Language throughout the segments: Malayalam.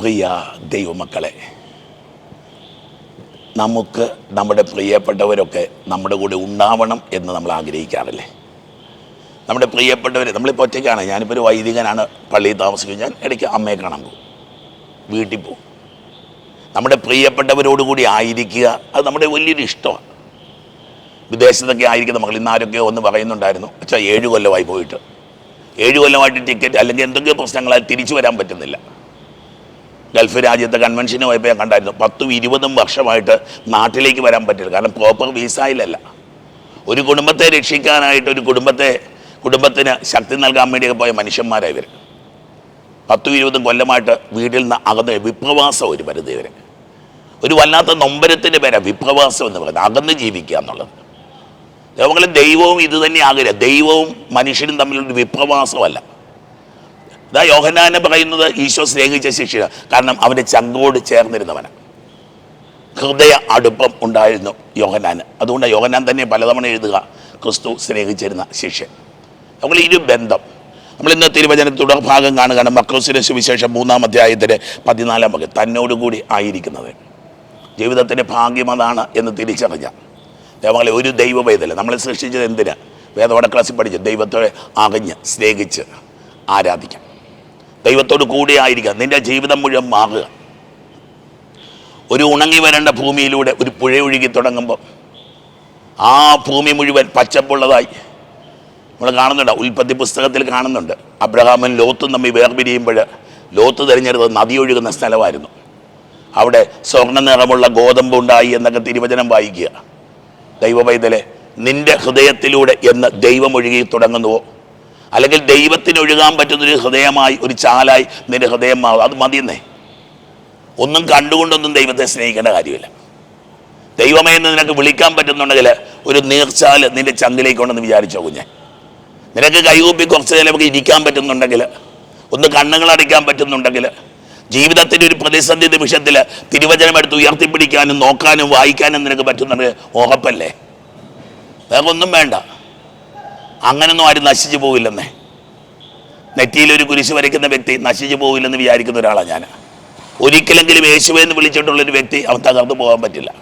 പ്രിയ ദൈവമക്കളെ നമുക്ക് നമ്മുടെ പ്രിയപ്പെട്ടവരൊക്കെ നമ്മുടെ കൂടെ ഉണ്ടാവണം എന്ന് നമ്മൾ ആഗ്രഹിക്കാറില്ലേ? നമ്മുടെ പ്രിയപ്പെട്ടവർ നമ്മളിപ്പോൾ ഒറ്റയ്ക്കാണ്. ഞാനിപ്പോൾ ഒരു വൈദികനാണ് പള്ളിയിൽ താമസിക്കുന്നത് ഞാൻ ഇടയ്ക്ക് അമ്മയെ കാണാൻ പോകും. വീട്ടിൽ പോകും. നമ്മുടെ പ്രിയപ്പെട്ടവരോടുകൂടി ആയിരിക്കുക അത് നമ്മുടെ വലിയൊരു ഇഷ്ടമാണ്. വിദേശത്തൊക്കെ ആയിരിക്കുന്ന മകൾ ഇന്ന് ആരൊക്കെ ഒന്ന് പറയുന്നുണ്ടായിരുന്നു. അച്ഛാ ഏഴ് കൊല്ലമായി പോയിട്ട്. ഏഴ് കൊല്ലമായിട്ട് ടിക്കറ്റ് അല്ലെങ്കിൽ എന്തെങ്കിലും പ്രശ്നങ്ങളാൽ തിരിച്ചു വരാൻ പറ്റുന്നില്ല. ഗൾഫ് രാജ്യത്തെ കൺവെൻഷന് പോയപ്പോൾ ഞാൻ കണ്ടായിരുന്നു പത്തും ഇരുപതും വർഷമായിട്ട് നാട്ടിലേക്ക് വരാൻ പറ്റില്ല. കാരണം പ്രോപ്പർ വിസയിലല്ല ഒരു കുടുംബത്തെ രക്ഷിക്കാനായിട്ട് ഒരു കുടുംബത്തെ കുടുംബത്തിന് ശക്തി നൽകാൻ വേണ്ടിയൊക്കെ പോയ മനുഷ്യന്മാരായി ഇവർ പത്തും ഇരുപതും കൊല്ലമായിട്ട് വീട്ടിൽ നിന്ന് അകന്ന് വിപ്രവാസം ഒരു പരിധി വരെ. ഒരു വല്ലാത്ത നൊമ്പരത്തിന്റെ പേരാണ് വിപ്രവാസം എന്ന് പറയുന്നത്. അകന്ന് ജീവിക്കുക എന്നുള്ളത്. ദൈവങ്ങളെ ദൈവവും ഇത് തന്നെ ആകില്ല ദൈവവും മനുഷ്യനും തമ്മിലൊരു വിപ്രവാസമല്ല ഇതാ യോഹനാനെ പറയുന്നത് ഈശോ സ്നേഹിച്ച ശിക്ഷ കാരണം അവന്റെ ചങ്കോട് ചേർന്നിരുന്നവന്. ഹൃദയ അടുപ്പം ഉണ്ടായിരുന്നു യോഹനാന് അതുകൊണ്ട് യോഹനാൻ തന്നെ പലതവണ എഴുതുക ക്രിസ്തു സ്നേഹിച്ചിരുന്ന ശിഷ്യൻ. നമ്മൾ ഒരു ബന്ധം. നമ്മൾ ഇന്ന് തിരുവചന തുടർഭാഗം കാണുകയാണ്. മക്രോസിന്റെ സുവിശേഷം മൂന്നാം അധ്യായത്തിന്റെ പതിനാലാം വകുപ്പ് തന്നോടുകൂടി ആയിരിക്കുന്നത്. ജീവിതത്തിന്റെ ഭാഗ്യം അതാണ് എന്ന് തിരിച്ചറിഞ്ഞ ദൈവങ്ങളെ ഒരു ദൈവവേദല നമ്മളെ സൃഷ്ടിച്ചത് എന്തിനാ? വേദവട ക്ലാസ്സിൽ പഠിച്ച് ദൈവത്തെ അകഞ്ഞ് സ്നേഹിച്ച് ആരാധിക്കാം. ദൈവത്തോട് കൂടെ ആയിരിക്കുക നിന്റെ ജീവിതം മുഴുവൻ മാറുക. ഒരു ഉണങ്ങി വരേണ്ട ഭൂമിയിലൂടെ ഒരു പുഴ ഒഴുകി തുടങ്ങുമ്പോൾ ആ ഭൂമി മുഴുവൻ പച്ചപ്പുള്ളതായി നമ്മൾ കാണുന്നുണ്ട്. ഉൽപ്പത്തി പുസ്തകത്തിൽ കാണുന്നുണ്ട്. അബ്രഹാമൻ ലോത്തും തമ്മിൽ വേർപിരിയുമ്പോൾ ലോത്ത് തിരഞ്ഞെടുത്തത് നദി ഒഴുകുന്ന സ്ഥലമായിരുന്നു. അവിടെ സ്വർണ നിറമുള്ള ഗോതമ്പ് ഉണ്ടായി എന്നൊക്കെ തിരുവചനം വായിക്കുക. ദൈവവൈതലെ നിന്റെ ഹൃദയത്തിലൂടെ എന്ന് ദൈവം ഒഴുകി തുടങ്ങുന്നുവോ? അല്ലെങ്കിൽ ദൈവത്തിന് ഒഴുകാൻ പറ്റുന്നൊരു ഹൃദയമായി ഒരു ചാലായി നിന്റെ ഹൃദയം മാറും. അത് മതിയെന്നേ. ഒന്നും കണ്ടുകൊണ്ടൊന്നും ദൈവത്തെ സ്നേഹിക്കേണ്ട കാര്യമില്ല. ദൈവമേ എന്ന് നിനക്ക് വിളിക്കാൻ പറ്റുന്നുണ്ടെങ്കിൽ ഒരു നീർച്ചാൽ നിന്റെ ചങ്കിലേക്ക് കൊണ്ടെന്ന് വിചാരിച്ചോ കുഞ്ഞെ. നിനക്ക് കൈകൂപ്പി കുറച്ച് നേരം ഇരിക്കാൻ പറ്റുന്നുണ്ടെങ്കിൽ ഒന്ന് കണ്ണുകൾ അടിക്കാൻ പറ്റുന്നുണ്ടെങ്കിൽ ജീവിതത്തിന്റെ ഒരു പ്രതിസന്ധി നിമിഷത്തിൽ തിരുവചനം എടുത്ത് ഉയർത്തിപ്പിടിക്കാനും നോക്കാനും വായിക്കാനും നിനക്ക് പറ്റുന്നുണ്ട് ഉറപ്പല്ലേ വേറെ ഒന്നും വേണ്ട. അങ്ങനൊന്നും ആരും നശിച്ചു പോവില്ലെന്നേ. നെറ്റിയിൽ ഒരു കുരിശ് വരയ്ക്കുന്ന വ്യക്തി നശിച്ചു പോവില്ലെന്ന് വിചാരിക്കുന്ന ഒരാളാണ് ഞാൻ. ഒരിക്കലെങ്കിലും യേശുവെ എന്ന് വിളിച്ചിട്ടുള്ളൊരു വ്യക്തി അവൻ തകർന്നു പോകാൻ പറ്റില്ല.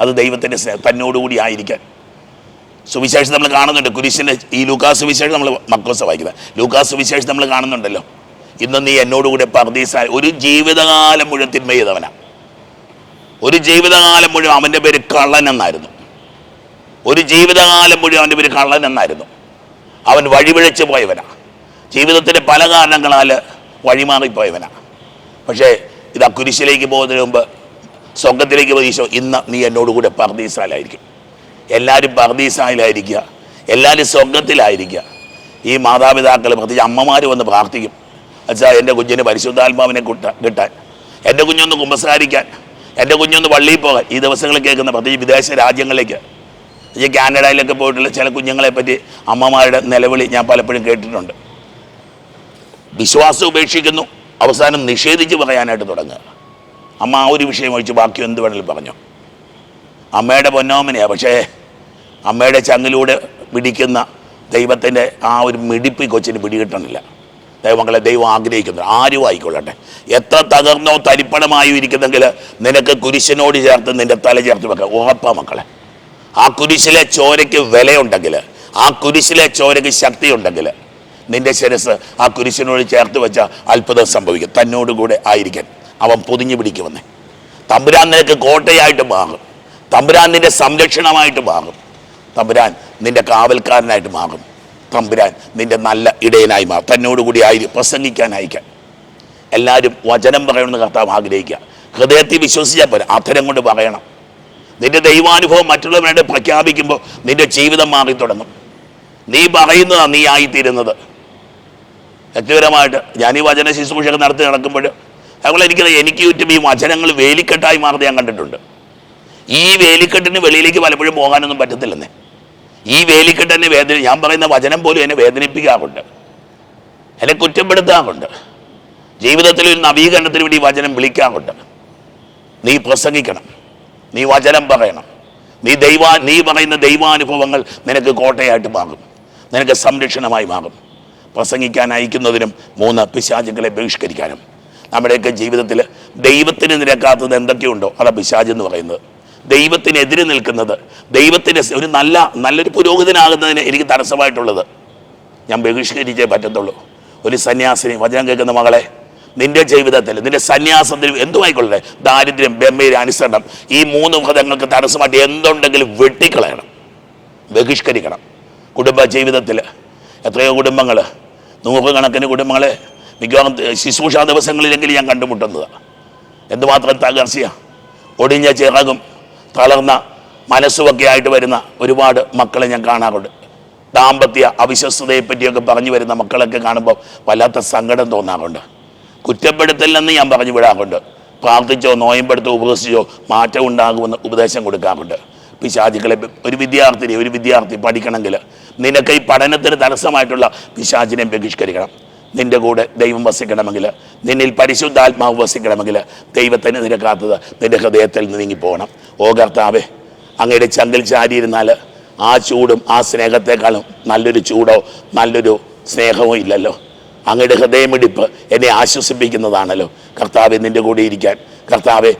അത് ദൈവത്തിന്റെ സ്നേഹം തന്നോടുകൂടി ആയിരിക്കാൻ. സുവിശേഷം നമ്മൾ കാണുന്നുണ്ട്. കുരിശിന്റെ ഈ ലൂക്കാസ് വിശേഷം നമ്മൾ മക്കോസ വായിക്കുന്നത് ലൂക്കാസ് വിശേഷം നമ്മൾ കാണുന്നുണ്ടല്ലോ. ഇന്ന് നീ എന്നോടുകൂടെ പർദീസ ഒരു ജീവിതകാലം മുഴുവൻ തിന്മ ചെയ്തവനാ ഒരു ജീവിതകാലം മുഴുവൻ അവന്റെ പേര് കള്ളൻ എന്നായിരുന്നു. ഒരു ജീവിതകാലം മുഴുവൻ അവന്റെ പേര് കള്ളൻ എന്നായിരുന്നു. അവൻ വഴിപിഴച്ച് പോയവനാ. ജീവിതത്തിന്റെ പല കാരണങ്ങളാൽ വഴിമാറിപ്പോയവനാ. പക്ഷേ ഇത് ആ കുരിശിലേക്ക് പോകുന്നതിന് മുമ്പ് സ്വർഗത്തിലേക്ക് പോയി ഈശോ ഇന്ന് നീ എന്നോടുകൂടെ പർദീസാലായിരിക്കും എല്ലാവരും പർദീസായിലായിരിക്കുക. എല്ലാവരും സ്വർഗത്തിലായിരിക്കുക. ഈ മാതാപിതാക്കൾ പ്രത്യേകിച്ച് അമ്മമാർ വന്ന് പ്രാർത്ഥിക്കും. അച്ഛാ എന്റെ കുഞ്ഞിന് പരിശുദ്ധാത്മാവിനെ കിട്ട കിട്ടാൻ. എന്റെ കുഞ്ഞൊന്ന് കുമ്പസാരിക്കാൻ. എന്റെ കുഞ്ഞൊന്ന് പള്ളിയിൽ പോകാൻ. ഈ ദിവസങ്ങളിൽ കേൾക്കുന്ന പ്രത്യേകിച്ച് വിദേശ രാജ്യങ്ങളിലേക്ക്. ഈ കാനഡയിലൊക്കെ പോയിട്ടുള്ള ചില കുഞ്ഞുങ്ങളെ പറ്റി അമ്മമാരുടെ നിലവിളി ഞാൻ പലപ്പോഴും കേട്ടിട്ടുണ്ട്. വിശ്വാസം ഉപേക്ഷിക്കുന്നു. അവസാനം നിഷേധിച്ച് പറയാനായിട്ട് തുടങ്ങുക. അമ്മ ആ ഒരു വിഷയം ഒഴിച്ച് ബാക്കി എന്ത് വേണമെങ്കിലും പറഞ്ഞു. അമ്മയുടെ പൊന്നോമനയാണ് പക്ഷേ അമ്മയുടെ ചങ്ങിലൂടെ പിടിക്കുന്ന ദൈവത്തിന്റെ ആ ഒരു മിടിപ്പ് കൊച്ചിന് പിടികിട്ടണില്ല. ദൈവങ്ങളെ ദൈവം ആഗ്രഹിക്കുന്നു. ആരും ആയിക്കൊള്ളട്ടെ. എത്ര തകർന്നോ തരിപ്പണമായോ ഇരിക്കുന്നെങ്കിൽ നിനക്ക് കുരിശിനോട് ചേർത്ത് നിന്റെ തല ചേർത്ത് വെക്കാം. ഉറപ്പാ മക്കളെ. ആ കുരിശിലെ ചോരയ്ക്ക് വിലയുണ്ടെങ്കിൽ ആ കുരിശിലെ ചോരയ്ക്ക് ശക്തിയുണ്ടെങ്കിൽ നിന്റെ ശിരസ് ആ കുരിശിനോട് ചേർത്ത് വെച്ച അത്ഭുതം സംഭവിക്കും. തന്നോടുകൂടെ ആയിരിക്കാൻ അവൻ പൊതിഞ്ഞു പിടിക്കുമെന്നേ. തമ്പുരാൻ നിനക്ക് കോട്ടയായിട്ട് മാറും. തമ്പുരാൻ നിന്റെ സംരക്ഷണമായിട്ട് മാറും. തമ്പുരാൻ നിന്റെ കാവൽക്കാരനായിട്ട് മാറും. തമ്പുരാൻ നിന്റെ നല്ല ഇടയനായി മാറും. തന്നോടുകൂടി ആയി പ്രസംഗിക്കാൻ അയക്കാൻ എല്ലാവരും വചനം പറയണമെന്ന് കർത്താവ് ആഗ്രഹിക്കുക ഹൃദയത്തിൽ വിശ്വസിച്ചാൽ പോരാ. അധരം കൊണ്ട് പറയണം. നിന്റെ ദൈവാനുഭവം മറ്റുള്ളവരുടെ പ്രഖ്യാപിക്കുമ്പോൾ നിന്റെ ജീവിതം മാറി തുടങ്ങും. നീ പറയുന്നതാണ് നീ ആയിത്തീരുന്നത്. വ്യക്തിപരമായിട്ട് ഞാൻ ഈ വചന ശുശ്രൂഷ നടത്തി നടക്കുമ്പോൾ അതുപോലെ എനിക്കത് എനിക്ക് ചുറ്റും ഈ വചനങ്ങൾ വേലിക്കെട്ടായി മാറുന്നത് ഞാൻ കണ്ടിട്ടുണ്ട്. ഈ വേലിക്കെട്ടിന് വെളിയിലേക്ക് പലപ്പോഴും പോകാനൊന്നും പറ്റത്തില്ലെന്നേ. ഈ വേലിക്കെട്ട് എന്നെ വേദന ഞാൻ പറയുന്ന വചനം പോലും എന്നെ വേദനിപ്പിക്കാറുണ്ട്. എന്നെ കുറ്റപ്പെടുത്താറുണ്ട്. ജീവിതത്തിൽ ഒരു നവീകരണത്തിന് വേണ്ടി വചനം വിളിക്കാറുണ്ട്. നീ പ്രസംഗിക്കണം. നീ വചനം പറയണം. നീ ദൈവ നീ പറയുന്ന ദൈവാനുഭവങ്ങൾ നിനക്ക് കോട്ടയായിട്ട് മാറും. നിനക്ക് സംരക്ഷണമായി മാറും. പ്രസംഗിക്കാൻ അയക്കുന്നതിനും മൂന്ന് പിശാചുകളെ ബഹിഷ്കരിക്കാനും. നമ്മുടെയൊക്കെ ജീവിതത്തിൽ ദൈവത്തിന് നിരക്കാത്തത് എന്തൊക്കെയുണ്ടോ? അതാ പിശാജ് എന്ന് പറയുന്നത്. ദൈവത്തിനെതിരെ നിൽക്കുന്നത്. ദൈവത്തിന് ഒരു നല്ല നല്ലൊരു പുരോഹിതനാകുന്നതിന് എനിക്ക് തടസ്സമായിട്ടുള്ളത്. ഞാൻ ബഹിഷ്കരിച്ചേ പറ്റത്തുള്ളൂ. ഒരു സന്യാസിനി വചനം കേൾക്കുന്ന മകളെ നിന്റെ ജീവിതത്തിൽ നിന്റെ സന്യാസത്തിൽ എന്തുമായിക്കൊള്ളേ ദാരിദ്ര്യം ബെമ്മയിൽ അനുസരണം ഈ മൂന്ന് ഘടകങ്ങൾക്ക് തടസ്സമായിട്ട് എന്തുണ്ടെങ്കിലും വെട്ടിക്കളയണം. ബഹിഷ്കരിക്കണം. കുടുംബ ജീവിതത്തിൽ എത്രയോ കുടുംബങ്ങൾ നൂറുകണക്കിന് കുടുംബങ്ങളെ മിക്കവാറും ശുശ്രൂഷാ ദിവസങ്ങളിലെങ്കിലും ഞാൻ കണ്ടുമുട്ടുന്നതാണ് എന്തുമാത്രം തകർച്ചയാണ് ഒടിഞ്ഞ ചിറകും തളർന്ന മനസ്സുമൊക്കെ ആയിട്ട് വരുന്ന ഒരുപാട് മക്കളെ ഞാൻ കാണാറുണ്ട്. ദാമ്പത്യ അവിശ്വസ്തതയെ പറ്റിയൊക്കെ പറഞ്ഞു വരുന്ന മക്കളൊക്കെ കാണുമ്പോൾ വല്ലാത്ത സങ്കടം തോന്നാറുണ്ട്. കുറ്റപ്പെടുത്തലെന്ന് ഞാൻ പറഞ്ഞു വിടാറുണ്ട്. പ്രാർത്ഥിച്ചോ നോയമ്പെടുത്തോ ഉപദേശിച്ചോ മാറ്റം ഉണ്ടാകുമെന്ന് ഉപദേശം കൊടുക്കാറുണ്ട്. പിശാചികളെ ഒരു വിദ്യാർത്ഥിനി ഒരു വിദ്യാർത്ഥി പഠിക്കണമെങ്കിൽ നിനക്ക് ഈ പഠനത്തിന് തടസ്സമായിട്ടുള്ള പിശാചിനെ ബഹിഷ്കരിക്കണം. നിന്റെ കൂടെ ദൈവം വസിക്കണമെങ്കിൽ നിന്നിൽ പരിശുദ്ധാത്മാവ് വസിക്കണമെങ്കിൽ ദൈവത്തിന് നിരക്കാത്തത് നിന്റെ ഹൃദയത്തിൽ നിന്ന് നീങ്ങിപ്പോകണം. ഓ കർത്താവേ അങ്ങയുടെ ചങ്കിൽ ചാരിയിരുന്നാൽ ആ ചൂടും ആ സ്നേഹത്തെക്കാളും നല്ലൊരു ചൂടോ നല്ലൊരു സ്നേഹമോ ഇല്ലല്ലോ. അങ്ങയുടെ ഹൃദയമിടിപ്പ് എന്നെ ആശ്വസിപ്പിക്കുന്നതാണല്ലോ. കർത്താവെ നിന്റെ കൂടെ ഇരിക്കാൻ. കർത്താവെ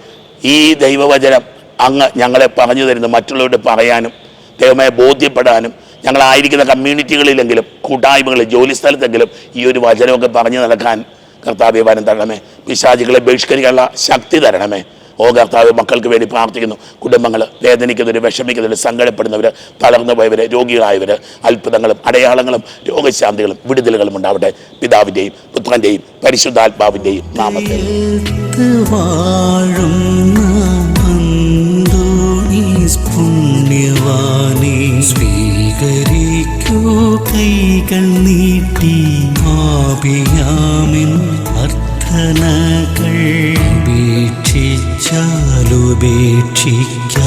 ഈ ദൈവവചനം അങ്ങ് ഞങ്ങളെ പറഞ്ഞു തരുന്നു മറ്റുള്ളവരോട് പറയാനും ദൈവമേ ബോധ്യപ്പെടാനും ഞങ്ങളായിരിക്കുന്ന കമ്മ്യൂണിറ്റികളിലെങ്കിലും കൂട്ടായ്മകളിൽ ജോലി സ്ഥലത്തെങ്കിലും ഈ ഒരു വചനമൊക്കെ പറഞ്ഞു നടക്കാൻ കർത്താവ് വരം തരണമേ. പിശാചികളെ ബഹിഷ്കരിക്കാനുള്ള ശക്തി തരണമേ. ഓ കർത്താവ് മക്കൾക്ക് വേണ്ടി പ്രാർത്ഥിക്കുന്നു. കുടുംബങ്ങൾ വേദനിക്കുന്നവർ വിഷമിക്കുന്നവർ സങ്കടപ്പെടുന്നവർ തളർന്നു പോയവർ രോഗികളായവർ അത്ഭുതങ്ങളും അടയാളങ്ങളും രോഗശാന്തികളും വിടുതലുകളും ഉണ്ടാവട്ടെ. പിതാവിന്റെയും പുത്രന്റെയും പരിശുദ്ധാത്മാവിന്റെയും നാമത്തിൽ. പുണ്യവാനെ സ്വീകരിക്കൂ കൈകൾ നീട്ടി മാപിയാമിൻ അർത്ഥനകൾ ഉപേക്ഷിച്ചാലുപേക്ഷിക്ക